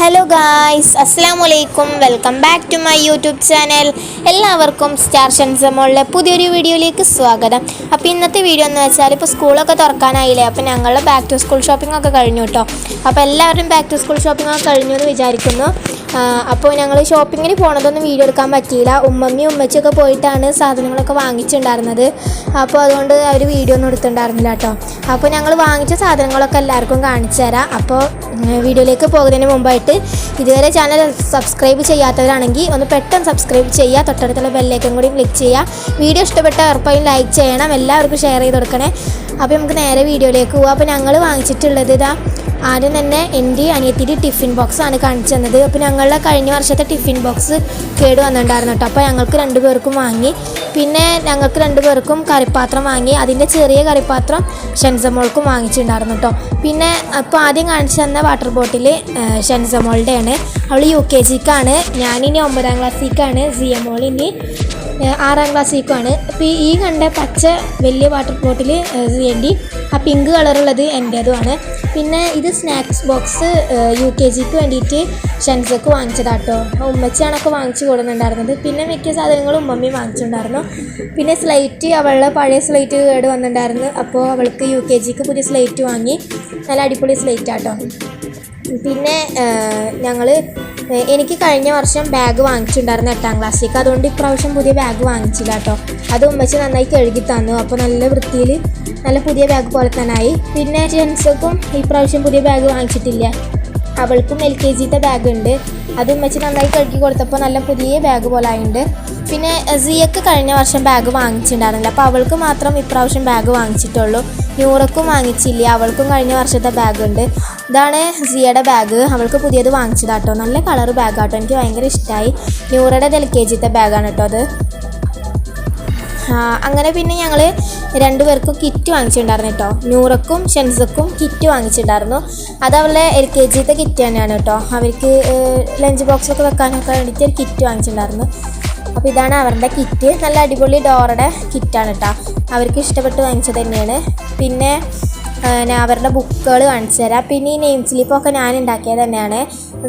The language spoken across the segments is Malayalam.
ഹലോ ഗായ്സ് അസ്സാം വലൈക്കും welcome back to my YouTube channel എല്ലാവർക്കും സ്റ്റാർ ഷൻസമോളിലെ പുതിയൊരു വീഡിയോയിലേക്ക് സ്വാഗതം. അപ്പോൾ ഇന്നത്തെ വീഡിയോ എന്ന് വെച്ചാൽ ഇപ്പോൾ സ്കൂളൊക്കെ തുറക്കാനായില്ലേ? അപ്പോൾ ഞങ്ങളുടെ ബാക്ക് ടു സ്കൂൾ ഷോപ്പിംഗ് ഒക്കെ കഴിഞ്ഞു കേട്ടോ അപ്പോൾ എല്ലാവരും ബാക്ക് ടു സ്കൂൾ ഷോപ്പിംഗ് ഒക്കെ കഴിഞ്ഞു എന്ന് വിചാരിക്കുന്നു. അപ്പോൾ ഞങ്ങൾ ഷോപ്പിങ്ങിന് പോണതൊന്നും വീഡിയോ എടുക്കാൻ പറ്റിയില്ല. ഉമ്മമ്മയും ഉമ്മച്ചിയൊക്കെ പോയിട്ടാണ് സാധനങ്ങളൊക്കെ വാങ്ങിച്ചിട്ടുണ്ടായിരുന്നത്. അപ്പോൾ അതുകൊണ്ട് അവർ വീഡിയോ ഒന്നും എടുത്തിട്ടുണ്ടായിരുന്നില്ല കേട്ടോ അപ്പോൾ ഞങ്ങൾ വാങ്ങിച്ച സാധനങ്ങളൊക്കെ എല്ലാവർക്കും കാണിച്ചു തരാം. അപ്പോൾ വീഡിയോയിലേക്ക് പോകുന്നതിന് മുമ്പായിട്ട് ഇതുവരെ ചാനൽ സബ്സ്ക്രൈബ് ചെയ്യാത്തവരാണെങ്കിൽ ഒന്ന് പെട്ടെന്ന് സബ്സ്ക്രൈബ് ചെയ്യുക. തൊട്ടടുത്തുള്ള ബെല്ലേക്കും കൂടി ക്ലിക്ക് ചെയ്യുക. വീഡിയോ ഇഷ്ടപ്പെട്ട ഉറപ്പായും ലൈക്ക് ചെയ്യണം. എല്ലാവർക്കും ഷെയർ ചെയ്ത് കൊടുക്കണേ. അപ്പോൾ നമുക്ക് നേരെ വീഡിയോയിലേക്ക് പോകാം അപ്പോൾ ഞങ്ങൾ വാങ്ങിച്ചിട്ടുള്ളത് ഇതാ ആദ്യം തന്നെ എന്റെ അനിയത്തിന്റെ ടിഫിൻ ബോക്സ് ആണ് കാണിച്ചു തന്നത്. അപ്പോൾ ഞങ്ങളുടെ കഴിഞ്ഞ വർഷത്തെ ടിഫിൻ ബോക്സ് കേട് വന്നിട്ടുണ്ടായിരുന്നു കേട്ടോ. അപ്പോൾ ഞങ്ങൾക്ക് രണ്ട് പേർക്കും വാങ്ങി. പിന്നെ ഞങ്ങൾക്ക് രണ്ട് പേർക്കും കറിപ്പാത്രം വാങ്ങി. അതിന്റെ ചെറിയ കറിപ്പാത്രം ഷെൻസമോൾക്കും വാങ്ങിച്ചിട്ടുണ്ടായിരുന്നു കേട്ടോ. പിന്നെ അപ്പോൾ ആദ്യം കാണിച്ചു തന്ന വാട്ടർ ബോട്ടിൽ ഷെൻസമോളുടെയാണ്. അവൾ യു കെ ജിക്കാണ്. ഞാനിനി ഒമ്പതാം ക്ലാസ്സിലേക്കാണ് സി എം ഇനി ആറാം ക്ലാസ്സിലേക്കാണ് അപ്പോൾ ഈ കണ്ട പച്ച വലിയ വാട്ടർ ബോട്ടിൽ വേണ്ടി ആ പിങ്ക് കളറുള്ളത് എന്റേതുമാണ് പിന്നെ ഇത് സ്നാക്സ് ബോക്സ് യു കെ ജിക്ക് വേണ്ടിയിട്ട് ഷെൻസക്ക് വാങ്ങിച്ചതാട്ടോ. ഉമ്മച്ചിയാണൊക്കെ വാങ്ങിച്ചു കൊടുക്കുന്നുണ്ടായിരുന്നത് പിന്നെ മിക്ക സാധനങ്ങളും ഉമ്മമ്മയും വാങ്ങിച്ചിട്ടുണ്ടായിരുന്നു. പിന്നെ സ്ലൈറ്റ് അവളുടെ പഴയ സ്ലൈറ്റ് കേട് വന്നിട്ടുണ്ടായിരുന്നു. അപ്പോൾ അവൾക്ക് യു കെ ജിക്ക് പുതിയ സ്ലൈറ്റ് വാങ്ങി. നല്ല അടിപൊളി സ്ലൈറ്റ് ആട്ടോ. പിന്നെ ഞങ്ങൾ എനിക്ക് കഴിഞ്ഞ വർഷം ബാഗ് വാങ്ങിച്ചിട്ടുണ്ടായിരുന്നു എട്ടാം ക്ലാസ്സിലേക്ക് അതുകൊണ്ട് ഇപ്രാവശ്യം പുതിയ ബാഗ് വാങ്ങിച്ചില്ല കേട്ടോ അത് ഉമ്മച്ചി നന്നായി കഴുകി തന്നു. അപ്പോൾ നല്ല വൃത്തിയിൽ നല്ല പുതിയ ബാഗ് പോലെ തന്നെ ആയി. പിന്നെ ജെൻസക്കും ഇപ്രാവശ്യം പുതിയ ബാഗ് വാങ്ങിച്ചിട്ടില്ല. അവൾക്കും എൽ കെ ജിത്തെ ബാഗ് ഉണ്ട്. അത് ഉമ്മച്ചി നന്നായി കഴുകി കൊടുത്തപ്പോൾ നല്ല പുതിയ ബാഗ് പോലെ ആയിട്ടുണ്ട് പിന്നെ സിയക്ക് കഴിഞ്ഞ വർഷം ബാഗ് വാങ്ങിച്ചിട്ടുണ്ടായിരുന്നില്ല. അപ്പോൾ അവൾക്ക് മാത്രം ഇപ്രാവശ്യം ബാഗ് വാങ്ങിച്ചിട്ടുള്ളൂ. നൂറക്കും വാങ്ങിച്ചില്ല? അവൾക്കും കഴിഞ്ഞ വർഷത്തെ ബാഗ് ഉണ്ട്. ഇതാണ് സിയയുടെ ബാഗ് അവൾക്ക് പുതിയത് വാങ്ങിച്ചതാട്ടോ. നല്ല കളർ ബാഗാട്ടോ എനിക്ക് ഭയങ്കര ഇഷ്ടമായി നൂറയുടെ എൽ കെ ജിത്തെ ബാഗാണ് കേട്ടോ അത്. അങ്ങനെ പിന്നെ ഞങ്ങൾ രണ്ടുപേർക്കും കിറ്റ് വാങ്ങിച്ചിട്ടുണ്ടായിരുന്നു കേട്ടോ. നൂറക്കും ഷെൻസക്കും കിറ്റ് വാങ്ങിച്ചിട്ടുണ്ടായിരുന്നു. അത് അവളുടെ എൽ കെ ജിത്തെ കിറ്റ് തന്നെയാണ് കേട്ടോ. അവർക്ക് ലഞ്ച് ബോക്സൊക്കെ വെക്കാനൊക്കെ വേണ്ടിയിട്ട് ഒരു കിറ്റ് വാങ്ങിച്ചിട്ടുണ്ടായിരുന്നു. അപ്പോൾ ഇതാണ് അവരുടെ കിറ്റ് നല്ല അടിപൊളി ഡോറയുടെ കിറ്റാണ് കേട്ടോ അവർക്ക് ഇഷ്ടപ്പെട്ട് വാങ്ങിച്ചത് തന്നെയാണ്. പിന്നെ ഞാൻ അവരുടെ ബുക്കുകൾ കാണിച്ചു തരാം. പിന്നെ ഈ നെയിം സ്ലിപ്പൊക്കെ ഞാൻ ഉണ്ടാക്കിയത് തന്നെയാണ്.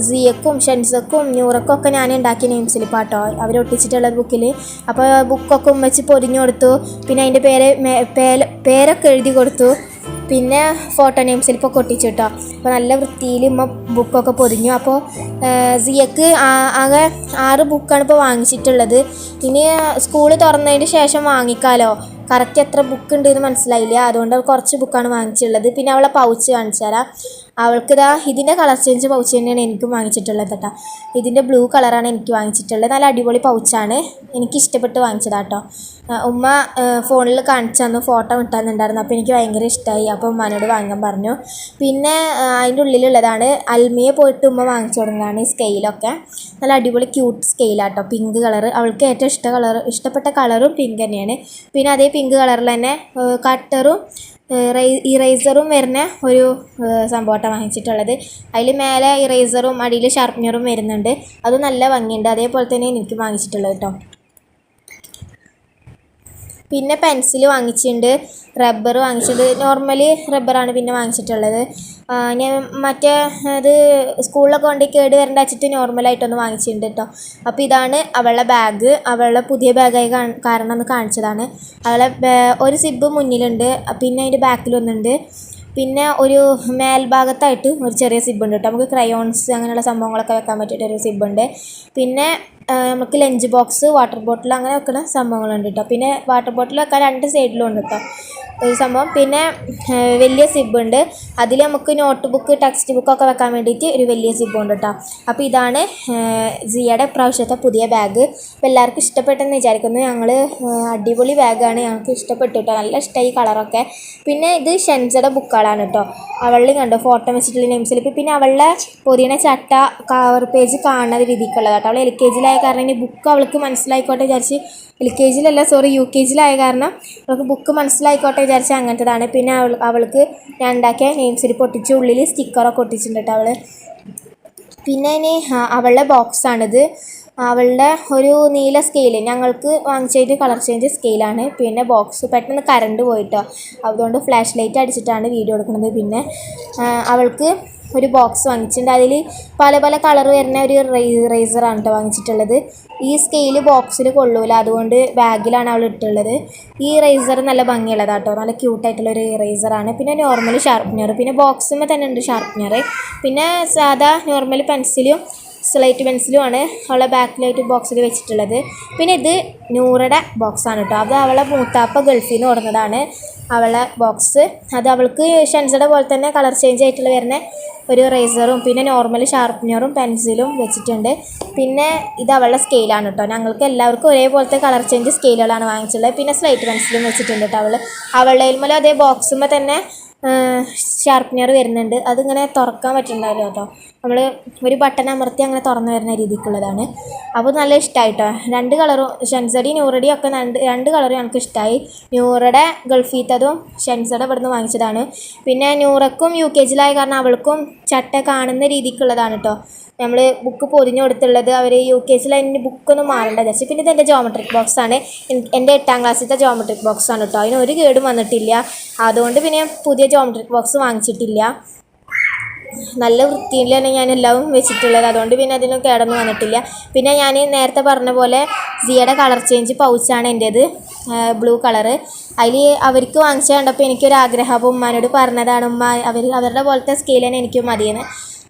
സിയക്കും ഷെൻസക്കും ന്യൂറക്കും ഒക്കെ ഞാൻ ഉണ്ടാക്കിയ നെയിം സ്ലിപ്പാട്ടോ അവർ ഒട്ടിച്ചിട്ടുള്ള ബുക്കിൽ അപ്പോൾ ബുക്കൊക്കെ ഉമ്മച്ച് പൊതിഞ്ഞു കൊടുത്തു. പിന്നെ അതിന്റെ പേര് പേരൊക്കെ എഴുതി കൊടുത്തു. പിന്നെ ഫോട്ടോ നെയിംസിൽ ഇപ്പോൾ ഒട്ടിച്ചു കേട്ടോ അപ്പോൾ നല്ല വൃത്തിയിൽ ഉമ്മ ബുക്കൊക്കെ പൊതിഞ്ഞു. അപ്പോൾ സിയക്ക് ആകെ ആറ് ബുക്കാണ് ഇപ്പോൾ വാങ്ങിച്ചിട്ടുള്ളത്. ഇനി സ്കൂൾ തുറന്നതിന് ശേഷം വാങ്ങിക്കാലോ? കറക്റ്റ് എത്ര ബുക്ക് ഉണ്ട് എന്ന് മനസ്സിലായില്ല. അതുകൊണ്ട് കുറച്ച് ബുക്കാണ് വാങ്ങിച്ചിട്ടുള്ളത്. പിന്നെ അവളെ പൗച്ച് കാണിച്ചു തരാം. അവൾക്കിതാ ഇതിന്റെ കളർ ചേഞ്ച് പൗച്ച് തന്നെയാണ് എനിക്ക് വാങ്ങിച്ചിട്ടുള്ളത് കേട്ടോ ഇതിന്റെ ബ്ലൂ കളറാണ് എനിക്ക് വാങ്ങിച്ചിട്ടുള്ളത്. നല്ല അടിപൊളി പൗച്ചാണ്. എനിക്ക് ഇഷ്ടപ്പെട്ട് വാങ്ങിച്ചതാട്ടോ. ഉമ്മ ഫോണിൽ കാണിച്ചു തന്നു ഫോട്ടോ ഇട്ടാന്നുണ്ടായിരുന്നു. അപ്പോൾ എനിക്ക് ഭയങ്കര ഇഷ്ടമായി അപ്പോൾ ഉമ്മാനോട് വാങ്ങാൻ പറഞ്ഞു. പിന്നെ അതിന്റെ ഉള്ളിലുള്ളതാണ്. അൽമിയെ പോയിട്ട് ഉമ്മ വാങ്ങിച്ചു കൊടുക്കുന്നതാണ് ഈ സ്കെയിലൊക്കെ. നല്ല അടിപൊളി ക്യൂട്ട് സ്കെയിലാട്ടോ. പിങ്ക് കളർ അവൾക്ക് ഏറ്റവും ഇഷ്ട കളർ ഇഷ്ടപ്പെട്ട കളറും പിങ്ക് തന്നെയാണ്. പിന്നെ അതേ പിങ്ക് കളറിൽ തന്നെ കട്ടറും ഇറേസറും വരുന്ന ഒരു സംഭവമായിട്ടാണ് വാങ്ങിച്ചിട്ടുള്ളത്. അതിൽ മേലെ ഇറേസറും അടിയിൽ ഷാർപ്പനറും വരുന്നുണ്ട്. അത് നല്ല ഭംഗിയുണ്ട്. അതേപോലെ തന്നെ എനിക്ക് വാങ്ങിച്ചിട്ടുള്ളത് കേട്ടോ പിന്നെ പെൻസിൽ വാങ്ങിച്ചിട്ടുണ്ട്. റബ്ബർ വാങ്ങിച്ചിട്ടുണ്ട്. നോർമലി റബ്ബറാണ് പിന്നെ വാങ്ങിച്ചിട്ടുള്ളത്. ഞാൻ മറ്റേ അത് സ്കൂളിലൊക്കെ കൊണ്ട് കേട് വരേണ്ട വെച്ചിട്ട് നോർമലായിട്ടൊന്ന് വാങ്ങിച്ചിട്ടുണ്ട് കേട്ടോ അപ്പോൾ ഇതാണ് അവളുടെ ബാഗ് അവളുടെ പുതിയ ബാഗായി കാരണം ഒന്ന് കാണിച്ചതാണ്. അവളെ ഒരു സിബ് മുന്നിലുണ്ട്. പിന്നെ അതിന്റെ ബാക്കിലൊന്നുണ്ട് പിന്നെ ഒരു മേൽഭാഗത്തായിട്ട് ഒരു ചെറിയ സിബ് ഉണ്ട് കേട്ടോ നമുക്ക് ക്രയോൺസ് അങ്ങനെയുള്ള സംഭവങ്ങളൊക്കെ വെക്കാൻ പറ്റിയിട്ട് ഒരു ഉണ്ട്. പിന്നെ നമുക്ക് ലഞ്ച് ബോക്സ് വാട്ടർ ബോട്ടിൽ അങ്ങനെ വെക്കുന്ന സംഭവങ്ങളുണ്ട് കേട്ടോ പിന്നെ വാട്ടർ ബോട്ടിൽ വെക്കാൻ രണ്ട് സൈഡിലും ഉണ്ട് കേട്ടോ ഒരു സംഭവം. പിന്നെ വലിയ സിബ് ഉണ്ട്. അതിൽ നമുക്ക് നോട്ട് ബുക്ക് ടെക്സ്റ്റ് ബുക്കൊക്കെ വെക്കാൻ വേണ്ടിയിട്ട് ഒരു വലിയ സിബ് ഉണ്ട് കേട്ടോ അപ്പോൾ ഇതാണ് ജിയയുടെ സിയയുടെ ഇപ്രാവശ്യത്തെ പുതിയ ബാഗ്. അപ്പോൾ എല്ലാവർക്കും ഇഷ്ടപ്പെട്ടെന്ന് വിചാരിക്കുന്നു. ഞങ്ങൾ അടിപൊളി ബാഗാണ്. ഞങ്ങൾക്ക് ഇഷ്ടപ്പെട്ടു കേട്ടോ നല്ല ഇഷ്ടമായി കളറൊക്കെ. പിന്നെ ഇത് ഷെൻസയുടെ ബുക്കുകളാണ് കേട്ടോ അവളിൽ കണ്ടോ ഫോട്ടോ വെച്ചിട്ടുള്ള നെയിം സ്ലിപ്പ് പിന്നെ അവളുടെ പൊതിയണ ചട്ട കവർ പേജ് കാണുന്ന രീതിക്കുള്ളത് കേട്ടോ അവൾ എൽ കെ ജിയിലായ കാരണം ഇനി ബുക്ക് അവൾക്ക് മനസ്സിലായിക്കോട്ടെ വിചാരിച്ച് എൽ കെ ജിയിലല്ല സോറി യു കെ ജിയിലായ കാരണം അവൾക്ക് ബുക്ക് മനസ്സിലായിക്കോട്ടെ വിചാരിച്ച് അങ്ങനത്തതാണ്. പിന്നെ അവൾ അവൾക്ക് ഞാൻ ഉണ്ടാക്കിയ നെയിം സ്ലിപ്പ് ഉള്ളിൽ സ്റ്റിക്കറൊക്കെ ഒട്ടിച്ചിട്ടുണ്ട് കേട്ടോ അവൾ പിന്നെ ഇനി അവളുടെ ബോക്സാണിത് അവളുടെ ഒരു നീല സ്കെയിൽ ഞങ്ങൾക്ക് വാങ്ങിച്ചതിന്റെ കളർ ചേഞ്ച് സ്കെയിലാണ് പിന്നെ ബോക്സ് പെട്ടെന്ന് കറണ്ട് പോയിട്ടോ അതുകൊണ്ട് ഫ്ലാഷ് ലൈറ്റ് അടിച്ചിട്ടാണ് വീഡിയോ എടുക്കുന്നത്. പിന്നെ അവൾക്ക് ഒരു ബോക്സ് വാങ്ങിച്ചിട്ടുണ്ട്. അതിൽ പല പല കളർ വരുന്ന ഒരു റേസറാണ് കേട്ടോ വാങ്ങിച്ചിട്ടുള്ളത്. ഈ സ്കെയിൽ ബോക്സിൽ കൊള്ളൂല. അതുകൊണ്ട് ബാഗിലാണ് അവൾ ഇട്ടുള്ളത് ഈ റേസർ നല്ല ഭംഗിയുള്ളതാണ് കേട്ടോ നല്ല ക്യൂട്ടായിട്ടുള്ള ഒരു റേസറാണ് പിന്നെ നോർമൽ ഷാർപ്പ്നർ പിന്നെ ബോക്സിന്മേൽ തന്നെ ഉണ്ട് ഷാർപ്പ്നർ പിന്നെ സാധാ നോർമൽ പെൻസിലും സ്ലൈറ്റ് പെൻസിലും ആണ് അവളെ ബാക്കിലായിട്ട് ബോക്സിൽ വെച്ചിട്ടുള്ളത്. പിന്നെ ഇത് നൂറുടെ ബോക്സാണ് കേട്ടോ അത് അവളെ മൂത്താപ്പ ഗൾഫിൽ നിന്ന് കൊടുന്നതാണ് അവളെ ബോക്സ് അത് അവൾക്ക് ഷെൻസയുടെ പോലെ തന്നെ കളർ ചേഞ്ച് ആയിട്ടുള്ള വരുന്ന ഒരു റേസറും പിന്നെ നോർമൽ ഷാർപ്പനറും പെൻസിലും വെച്ചിട്ടുണ്ട്. പിന്നെ ഇത് അവളുടെ സ്കെയിലാണ് കേട്ടോ ഞങ്ങൾക്ക് എല്ലാവർക്കും ഒരേപോലത്തെ കളർ ചേഞ്ച് സ്കെയിലുകളാണ് വാങ്ങിച്ചുള്ളത്. പിന്നെ സ്ലൈറ്റ് പെൻസിലും വെച്ചിട്ടുണ്ട് കേട്ടോ അവൾ അവളുടെ അതേ ബോക്സുമ്പോൾ തന്നെ ഷാർപ്പനർ വരുന്നുണ്ട്. അതിങ്ങനെ തുറക്കാൻ പറ്റുന്നുണ്ടാവില്ല കേട്ടോ. നമ്മൾ ഒരു ബട്ടൺ അമർത്തി അങ്ങനെ തുറന്നു വരുന്ന രീതിക്കുള്ളതാണ്. അപ്പോൾ നല്ല ഇഷ്ടമായിട്ടോ രണ്ട് കളറും ഷെൻസടി നൂറടി ഒക്കെ രണ്ട് രണ്ട് കളറും ഞങ്ങൾക്ക് ഇഷ്ടമായി ന്യൂറയുടെ ഗൾഫീത്തതും ഷെൻസയുടെ ഇവിടുന്ന് വാങ്ങിച്ചതാണ്. പിന്നെ ന്യൂറക്കും യു കെ ജിയിലായ കാരണം അവൾക്കും ചട്ട കാണുന്ന രീതിക്കുള്ളതാണ് കേട്ടോ നമ്മൾ ബുക്ക് പൊതിഞ്ഞ് കൊടുത്തുള്ളത് അവർ യു കെ സിൽ അതിന് ബുക്കൊന്നും മാറേണ്ട പക്ഷേ പിന്നെ ഇത് എന്റെ ജോമെട്രിക് ബോക്സ് ആണ്. എന്റെ എട്ടാം ക്ലാസ്സിലത്തെ ജോമെട്രിക് ബോക്സ് ആണ് കേട്ടോ അതിന് ഒരു കേടും വന്നിട്ടില്ല. അതുകൊണ്ട് പിന്നെ പുതിയ ജോമെട്രിക് ബോക്സ് വാങ്ങിച്ചിട്ടില്ല. നല്ല വൃത്തിയിൽ തന്നെ ഞാൻ എല്ലാം വെച്ചിട്ടുള്ളത്. അതുകൊണ്ട് പിന്നെ അതിന് കേടൊന്നും വന്നിട്ടില്ല. പിന്നെ ഞാൻ നേരത്തെ പറഞ്ഞ പോലെ സിയുടെ കളർ ചേഞ്ച് പൗച്ചാണ് എന്റേത് ബ്ലൂ കളറ് അതിൽ അവർക്ക് വാങ്ങിച്ച കണ്ടപ്പോൾ എനിക്കൊരു ആഗ്രഹം അപ്പോൾ ഉമ്മാനോട് പറഞ്ഞതാണ് ഉമ്മ അവർ അവരുടെ പോലത്തെ സ്കെയിൽ തന്നെ എനിക്ക് മതിയെന്ന്.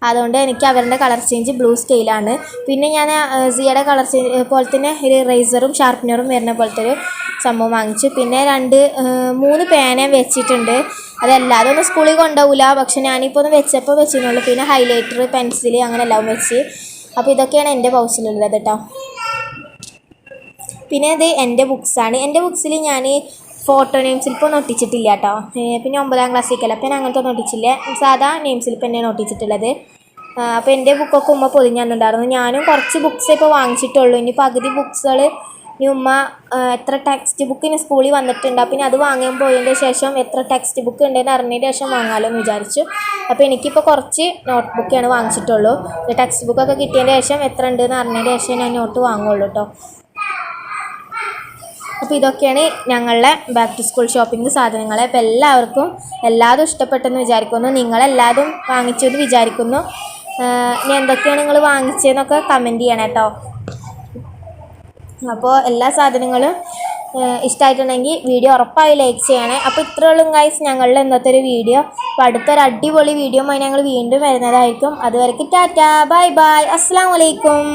അതുകൊണ്ട് എനിക്ക് അവരുടെ കളർ ചേഞ്ച് ബ്ലൂ സ്കെയിലാണ് പിന്നെ ഞാൻ സിയയുടെ കളർ ചേഞ്ച് പോലെ തന്നെ ഒരു റേസറും ഷാർപ്പനറും വരുന്ന പോലത്തെ ഒരു സംഭവം വാങ്ങിച്ചു. പിന്നെ രണ്ട് മൂന്ന് പേന വെച്ചിട്ടുണ്ട്. അതല്ല അതൊന്നും സ്കൂളിൽ കൊണ്ടുപോകില്ല പക്ഷെ ഞാനിപ്പോൾ ഒന്ന് വെച്ചപ്പോൾ വെച്ചിരുന്നുള്ളൂ. പിന്നെ ഹൈലൈറ്റർ പെൻസിൽ അങ്ങനെ എല്ലാം വെച്ച്. അപ്പോൾ ഇതൊക്കെയാണ് എന്റെ പൗച്ചിലുള്ളത് കേട്ടോ. പിന്നെ അത് എന്റെ ബുക്സാണ് എന്റെ ബുക്സിൽ ഞാൻ ഫോട്ടോ നെയിം സ്ലിപ്പ് ഒന്നും ഒട്ടിച്ചിട്ടില്ല കേട്ടോ പിന്നെ ഒമ്പതാം ക്ലാസ്സിലേക്കല്ല അപ്പം ഞാൻ അങ്ങനത്തെ ഒന്നും ഒട്ടിച്ചില്ല. സാധാ നെയിം സ്ലിപ്പ് തന്നെയാണ് ഒട്ടിച്ചിട്ടുള്ളത്. അപ്പോൾ എന്റെ ബുക്കൊക്കെ ഉമ്മ പൊതിഞ്ഞ് തന്നിട്ടുണ്ടായിരുന്നു ഞാനും കുറച്ച് ബുക്സ് ഇപ്പോൾ വാങ്ങിച്ചിട്ടുള്ളൂ. ഇനി പകുതി ബുക്സുകൾ ഇനി ഉമ്മ എത്ര ടെക്സ്റ്റ് ബുക്ക് ഇനി സ്കൂളിൽ വന്നിട്ടുണ്ട്. പിന്നെ അത് വാങ്ങാൻ പോയതിന്റെ ശേഷം എത്ര ടെക്സ്റ്റ് ബുക്ക് ഉണ്ടെന്ന് അറിഞ്ഞതിന് ശേഷം വാങ്ങാമല്ലോ എന്ന് വിചാരിച്ചു. അപ്പോൾ എനിക്കിപ്പോൾ കുറച്ച് നോട്ട് ബുക്കാണ് വാങ്ങിച്ചിട്ടുള്ളൂ. ടെക്സ്റ്റ് ബുക്കൊക്കെ കിട്ടിയതിന് ശേഷം എത്ര ഉണ്ടെന്ന് അറിഞ്ഞതിന് ശേഷം ഞാൻ നോട്ട് വാങ്ങുള്ളൂ കേട്ടോ അപ്പോൾ ഇതൊക്കെയാണ് ഞങ്ങളുടെ ബാക്ക് ടു സ്കൂൾ ഷോപ്പിംഗ് സാധനങ്ങൾ അപ്പോൾ എല്ലാവർക്കും എല്ലാതും ഇഷ്ടപ്പെട്ടെന്ന് വിചാരിക്കുന്നു. നിങ്ങളെല്ലാതും വാങ്ങിച്ചു എന്ന് വിചാരിക്കുന്നു. ഇനി എന്തൊക്കെയാണ് നിങ്ങൾ വാങ്ങിച്ചതെന്നൊക്കെ കമന്റ് ചെയ്യണം കേട്ടോ. അപ്പോൾ എല്ലാ സാധനങ്ങളും ഇഷ്ടമായിട്ടുണ്ടെങ്കിൽ വീഡിയോ ഉറപ്പായി ലൈക്ക് ചെയ്യണേ. അപ്പോൾ ഇത്രയുള്ള ഗൈസ് ഞങ്ങളുടെ ഇന്നത്തെ ഒരു വീഡിയോ അപ്പോൾ അടുത്തൊരു അടിപൊളി വീഡിയോ ഞങ്ങൾ വീണ്ടും വരുന്നതായിരിക്കും. അതുവരെക്ക് ടാറ്റ ബൈ ബൈ അസ്സാം വലൈക്കും